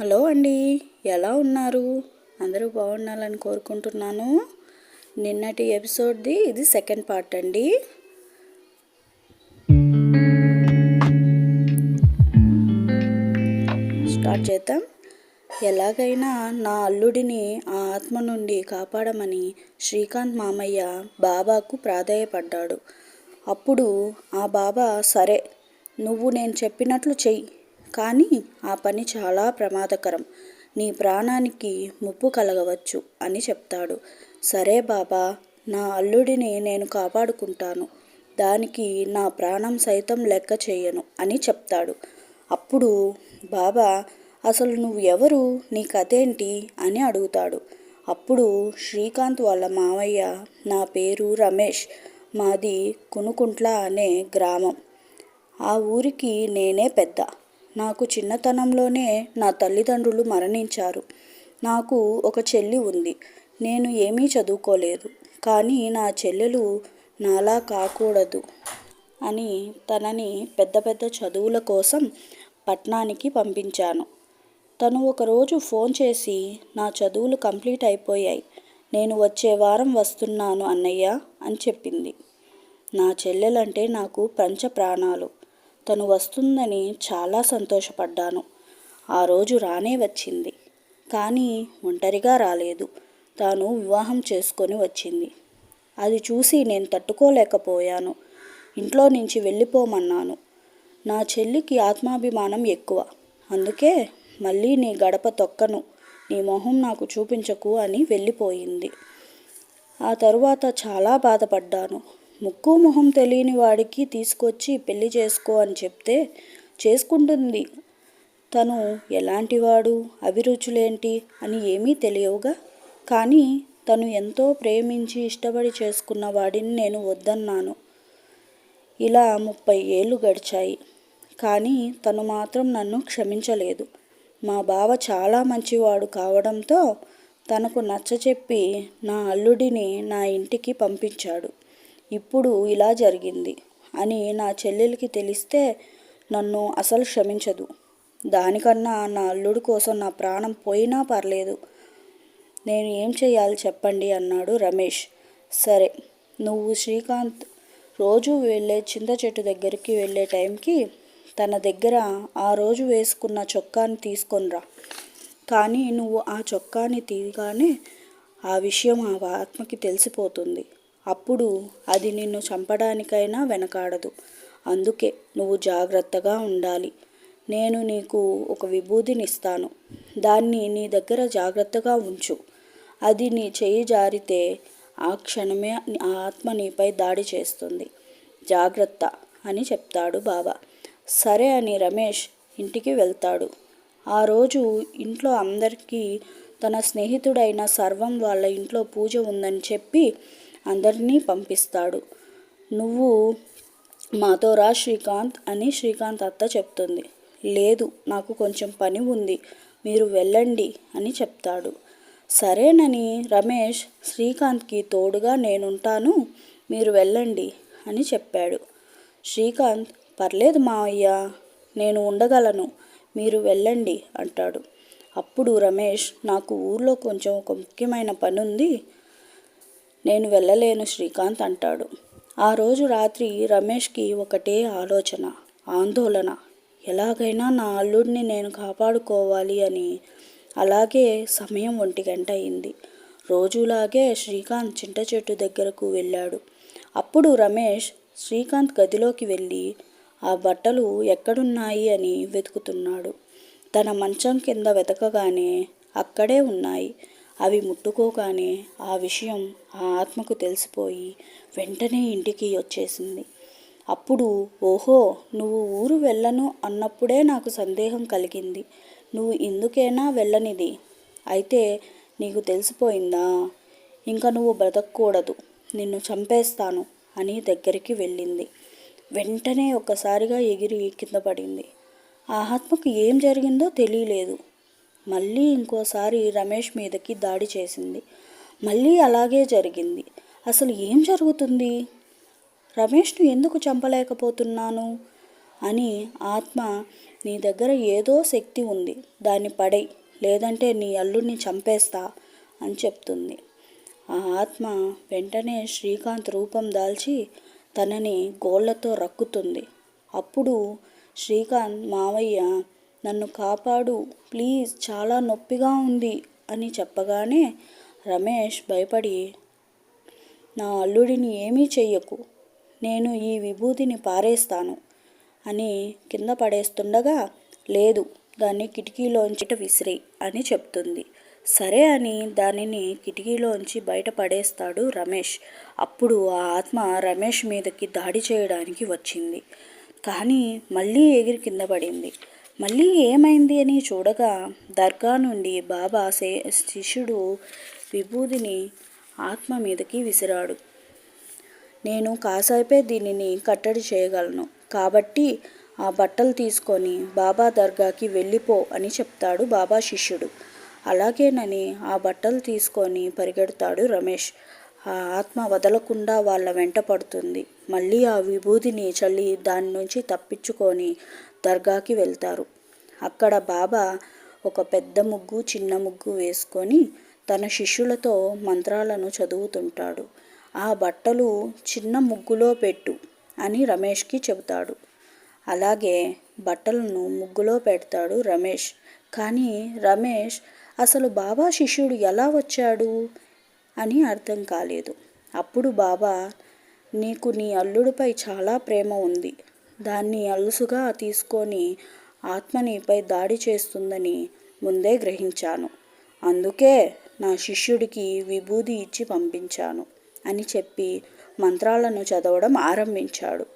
Hello అండి ఎలా ఉన్నారు? అందరూ బాగుండాలని కోరుకుంటున్నాను. నిన్నటి ఎపిసోడ్ది ఇది సెకండ్ పార్ట్ అండి. స్టార్ట్ చేద్దాం. ఎలాగైనా నా అల్లుడిని ఆ ఆత్మ నుండి కాపాడమని శ్రీకాంత్ మామయ్య బాబాకు ప్రాధేయపడ్డాడు. అప్పుడు ఆ బాబా సరే నువ్వు నేను చెప్పినట్లు చెయ్యి. కానీ ఆ పని చాలా ప్రమాదకరం. నీ ప్రాణానికి ముప్పు కలగవచ్చు అని చెప్తాడు. సరే బాబా నా అల్లుడిని నేను కాపాడుకుంటాను. దానికి నా ప్రాణం సైతం లెక్క చేయను అని చెప్తాడు. అప్పుడు బాబా అసలు నువ్వు ఎవరు? నీ కథేంటి? అని అడుగుతాడు. అప్పుడు శ్రీకాంత్ వాళ్ళ మావయ్య నా పేరు రమేష్ మాది కునుకుంట్ల అనే గ్రామం. ఆ ఊరికి నేనే పెద్ద. నాకు చిన్నతనంలోనే నా తల్లిదండ్రులు మరణించారు. నాకు ఒక చెల్లి ఉంది. నేను ఏమీ చదువుకోలేదు. కానీ నా చెల్లెలు నాలా కాకూడదు అని తనని పెద్ద పెద్ద చదువుల కోసం పట్నానికి పంపించాను. తను ఒకరోజు ఫోన్ చేసి నా చదువులు కంప్లీట్ అయిపోయాయి. నేను వచ్చే వారం వస్తున్నాను అన్నయ్య అని చెప్పింది. నా చెల్లెలంటే నాకు పంచ ప్రాణాలు. తను వస్తుందని చాలా సంతోషపడ్డాను. ఆ రోజు రానే వచ్చింది. కానీ ఒంటరిగా రాలేదు. తాను వివాహం చేసుకొని వచ్చింది. అది చూసి నేను తట్టుకోలేకపోయాను. ఇంట్లో నుంచి వెళ్ళిపోమన్నాను. నా చెల్లికి ఆత్మాభిమానం ఎక్కువ. అందుకే మళ్ళీ నీ గడప తొక్కను నీ మొహం నాకు చూపించకు అని వెళ్ళిపోయింది. ఆ తరువాత చాలా బాధపడ్డాను. ముక్కు మొహం తెలియని వాడికి తీసుకొచ్చి పెళ్ళి చేసుకో అని చెప్తే చేసుకుంటుంది. తను ఎలాంటివాడు అభిరుచులేంటి? అని ఏమీ తెలియవుగా. కానీ తను ఎంతో ప్రేమించి ఇష్టపడి చేసుకున్న వాడిని నేను వద్దన్నాను. ఇలా ముప్పై ఏళ్ళు గడిచాయి. కానీ తను మాత్రం నన్ను క్షమించలేదు. మా బావ చాలా మంచివాడు కావడంతో తనకు నచ్చచెప్పి నా అల్లుడిని నా ఇంటికి పంపించాడు. ఇప్పుడు ఇలా జరిగింది అని నా చెల్లెలికి తెలిస్తే నన్ను అసలు క్షమించదు. దానికన్నా నా అల్లుడు కోసం నా ప్రాణం పోయినా పర్లేదు. నేను ఏం చేయాలి చెప్పండి అన్నాడు రమేష్. సరే నువ్వు శ్రీకాంత్ రోజు వెళ్ళే చింత చెట్టు దగ్గరికి వెళ్ళే టైంకి తన దగ్గర ఆ రోజు వేసుకున్న చొక్కాని తీసుకొనిరా కానీ నువ్వు ఆ చొక్కాని తీయగానే ఆ విషయం ఆ ఆత్మకి తెలిసిపోతుంది. అప్పుడు అది నిన్ను చంపడానికైనా వెనకాడదు. అందుకే నువ్వు జాగ్రత్తగా ఉండాలి. నేను నీకు ఒక విభూతినిస్తాను. దాన్ని నీ దగ్గర జాగ్రత్తగా ఉంచు. అది నీ చెయ్యి జారితే ఆ క్షణమే ఆ ఆత్మ నీపై దాడి చేస్తుంది. జాగ్రత్త అని చెప్తాడు బాబా. సరే అని రమేష్ ఇంటికి వెళ్తాడు. ఆ రోజు ఇంట్లో అందరికీ తన స్నేహితుడైన సర్వం వాళ్ళ ఇంట్లో పూజ ఉందని చెప్పి అందరినీ పంపిస్తాడు. నువ్వు మాతో రా శ్రీకాంత్ అని శ్రీకాంత్ అత్త చెప్తుంది. లేదు నాకు కొంచెం పని ఉంది. మీరు వెళ్ళండి అని చెప్తాడు. సరేనని రమేష్ శ్రీకాంత్కి తోడుగా నేనుంటాను మీరు వెళ్ళండి అని చెప్పాడు. శ్రీకాంత్ పర్లేదు మావయ్య నేను ఉండగలను మీరు వెళ్ళండి అంటాడు. అప్పుడు రమేష్ నాకు ఊర్లో కొంచెం ఒక ముఖ్యమైన పని ఉంది నేను వెళ్ళలేను శ్రీకాంత్ అంటాడు. ఆ రోజు రాత్రి రమేష్కి ఒకటే ఆలోచన ఆందోళన. ఎలాగైనా నా అల్లుడిని నేను కాపాడుకోవాలి అని. అలాగే సమయం ఒంటి గంట అయింది. రోజులాగే శ్రీకాంత్ చింట చెట్టు దగ్గరకు వెళ్ళాడు. అప్పుడు రమేష్ శ్రీకాంత్ గదిలోకి వెళ్ళి ఆ బట్టలు ఎక్కడున్నాయి? అని వెతుకుతున్నాడు. తన మంచం కింద వెతకగానే అక్కడే ఉన్నాయి. అవి ముట్టుకోగానే ఆ విషయం ఆ ఆత్మకు తెలిసిపోయి వెంటనే ఇంటికి వచ్చేసింది. అప్పుడు ఓహో నువ్వు ఊరు వెళ్ళను అన్నప్పుడే నాకు సందేహం కలిగింది. నువ్వు ఇందుకేనా వెళ్ళనిది? అయితే నీకు తెలిసిపోయిందా? ఇంకా నువ్వు బ్రతకూడదు. నిన్ను చంపేస్తాను అని దగ్గరికి వెళ్ళింది. వెంటనే ఒక్కసారిగా ఎగిరి కింద పడింది. ఆ ఆత్మకు ఏం జరిగిందో తెలియలేదు. మళ్ళీ ఇంకోసారి రమేష్ మీదకి దాడి చేసింది. మళ్ళీ అలాగే జరిగింది. అసలు ఏం జరుగుతుంది? రమేష్ను ఎందుకు చంపలేకపోతున్నాను? అని ఆత్మ నీ దగ్గర ఏదో శక్తి ఉంది. దాన్ని పడై లేదంటే నీ అల్లుడిని చంపేస్తా అని చెప్తుంది. ఆ ఆత్మ వెంటనే శ్రీకాంత్ రూపం దాల్చి తనని గోళ్ళతో రక్కుతుంది. అప్పుడు శ్రీకాంత్ మావయ్య నన్ను కాపాడు ప్లీజ్ చాలా నొప్పిగా ఉంది అని చెప్పగానే రమేష్ భయపడి నా అల్లుడిని ఏమీ చెయ్యకు నేను ఈ విభూతిని పారేస్తాను అని కింద పడేస్తుండగా లేదు దాన్ని కిటికీలోంచి విసిరి అని చెప్తుంది. సరే అని దానిని కిటికీలోంచి బయట పడేస్తాడు రమేష్. అప్పుడు ఆ ఆత్మ రమేష్ మీదకి దాడి చేయడానికి వచ్చింది. కానీ మళ్ళీ ఎగిరి కింద పడింది. మళ్ళీ ఏమైంది అని చూడగా దర్గా నుండి బాబా సే శిష్యుడు విభూదిని ఆత్మ మీదకి విసిరాడు. నేను కాసేపే దీనిని కట్టడి చేయగలను. కాబట్టి ఆ బట్టలు తీసుకొని బాబా దర్గాకి వెళ్ళిపో అని చెప్తాడు బాబా శిష్యుడు. అలాగేనని ఆ బట్టలు తీసుకొని పరిగెడతాడు రమేష్. ఆ ఆత్మ వదలకుండా వాళ్ళ వెంట పడుతుంది. మళ్ళీ ఆ విభూతిని చల్లి దాని నుంచి తప్పించుకొని దర్గాకి వెళ్తారు. అక్కడ బాబా ఒక పెద్ద ముగ్గు చిన్న ముగ్గు వేసుకొని తన శిష్యులతో మంత్రాలను చదువుతుంటాడు. ఆ బట్టలు చిన్న ముగ్గులో పెట్టు అని రమేష్కి చెబుతాడు. అలాగే బట్టలను ముగ్గులో పెడతాడు రమేష్. కానీ రమేష్ అసలు బాబా శిష్యుడు ఎలా వచ్చాడు? అని అర్థం కాలేదు. అప్పుడు బాబా నీకు నీ అల్లుడిపై చాలా ప్రేమ ఉంది. దాన్ని అలుసుగా తీసుకొని ఆత్మ నీపై దాడి చేస్తుందని ముందే గ్రహించాను. అందుకే నా శిష్యుడికి విభూది ఇచ్చి పంపించాను అని చెప్పి మంత్రాలను చదవడం ఆరంభించాడు.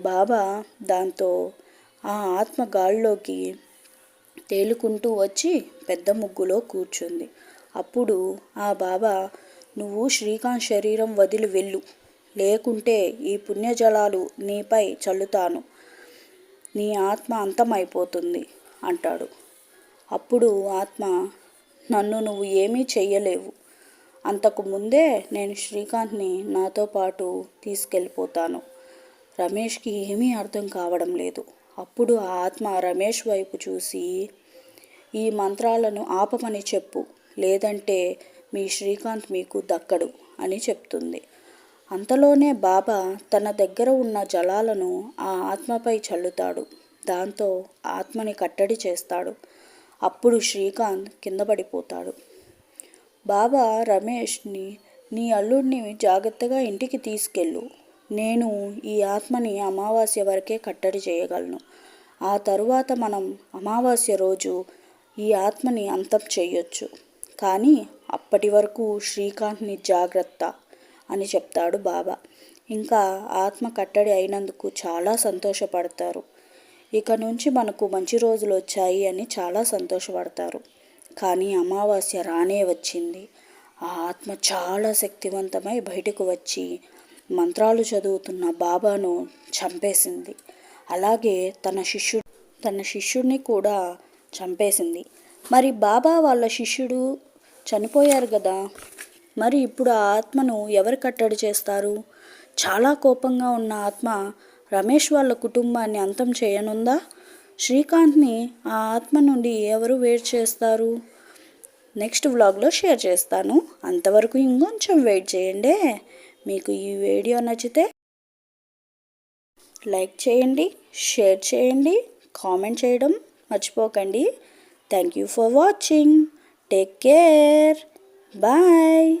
బాబా దాంతో ఆ ఆత్మ గాల్లోకి తేలుకుంటూ వచ్చి పెద్ద ముగ్గులో కూర్చుంది. అప్పుడు ఆ బాబా నువ్వు శ్రీకాంత్ శరీరం వదిలి వెళ్ళు. లేకుంటే ఈ పుణ్యజలాలు నీపై చల్లుతాను. నీ ఆత్మ అంతమైపోతుంది అంటాడు. అప్పుడు ఆత్మ నన్ను నువ్వు ఏమీ చెయ్యలేవు. అంతకు ముందే నేను శ్రీకాంత్ని నాతో పాటు తీసుకెళ్ళిపోతాను. రమేష్కి ఏమీ అర్థం కావడం లేదు. అప్పుడు ఆ ఆత్మ రమేష్ వైపు చూసి ఈ మంత్రాలను ఆపమని చెప్పు లేదంటే మీ శ్రీకాంత్ మీకు దక్కడు అని చెప్తుంది. అంతలోనే బాబా తన దగ్గర ఉన్న జలాలను ఆ ఆత్మపై చల్లుతాడు. దాంతో ఆత్మని కట్టడి చేస్తాడు. అప్పుడు శ్రీకాంత్ కింద పడిపోతాడు. బాబా రమేష్ని నీ అల్లుడిని జాగ్రత్తగా ఇంటికి తీసుకెళ్ళు. నేను ఈ ఆత్మని అమావాస్య వరకే కట్టడి చేయగలను. ఆ తరువాత మనం అమావాస్య రోజు ఈ ఆత్మని అంతం చేయొచ్చు. కానీ అప్పటి వరకు శ్రీకాంత్ని జాగ్రత్త. అని చెప్తాడు బాబా. ఇంకా ఆత్మ కట్టడి అయినందుకు చాలా సంతోషపడతారు. ఇక నుంచి మనకు మంచి రోజులు వచ్చాయి అని చాలా సంతోషపడతారు. కానీ అమావాస్య రానే వచ్చింది. ఆ ఆత్మ చాలా శక్తివంతమై బయటకు వచ్చి మంత్రాలు చదువుతున్న బాబాను చంపేసింది. అలాగే తన శిష్యుడు తన శిష్యుడిని కూడా చంపేసింది. మరి బాబా వాళ్ళ శిష్యుడు చనిపోయారు కదా? మరి ఇప్పుడు ఆ ఆత్మను ఎవరు కట్టడి చేస్తారు? చాలా కోపంగా ఉన్న ఆత్మ రమేష్ వాళ్ళ కుటుంబాన్ని అంతం చేయనుందా? శ్రీకాంత్ని ఆ ఆత్మ నుండి ఎవరు వెయిట్ చేస్తారు? నెక్స్ట్ వ్లాగ్లో షేర్ చేస్తాను. అంతవరకు ఇంకొంచెం వెయిట్ చేయండి. మీకు ఈ వీడియో నచ్చితే లైక్ చేయండి షేర్ చేయండి కామెంట్ చేయడం మర్చిపోకండి. Thank you for watching. Take care. Bye.